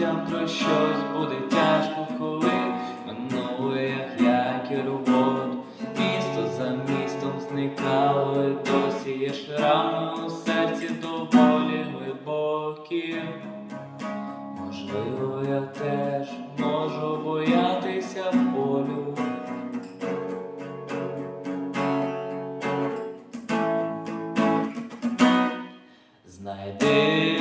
завтра щось буде тяжко, коли минуле, як ляки роботу. Місто за містом зникало, і досі є шрами у серці доволі глибокі. Можливо, я теж можу боятися болю. Знайди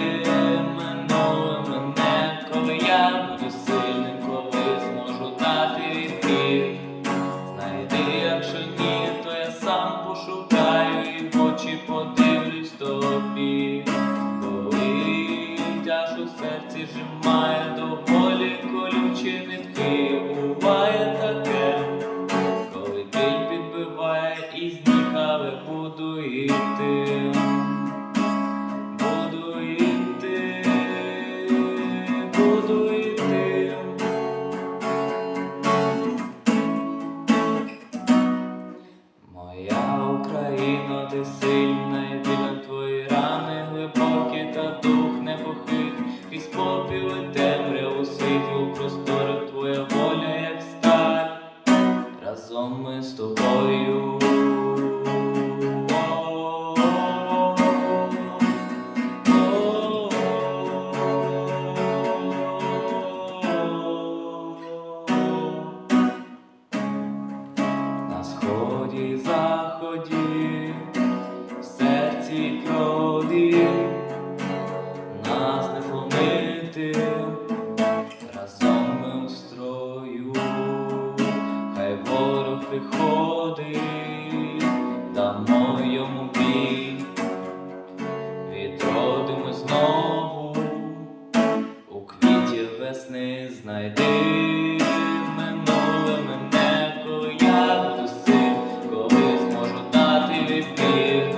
тобі. Коли тяж у серці жимає доволі колючі нитки, буває таке, коли день підбиває і з але буду йти. Світлу простори твоя воля, як сталь, разом ми з тобою. На сході заході, в серці крові, нас не зломити, приходить, дамо йому бій, відродимо знову, у квіті весни знайди минуле мене, коли я буду коли зможу дати відбір.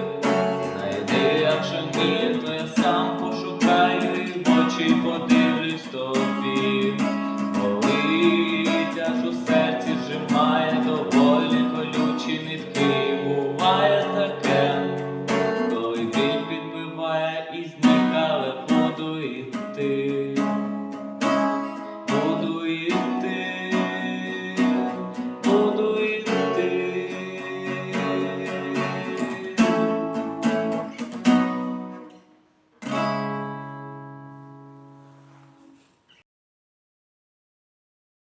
Знайди, якщо ні, то я сам пошукаю в очі подивлюсь тобі. Тяж у серці зжимає доволі колючі нитки, буває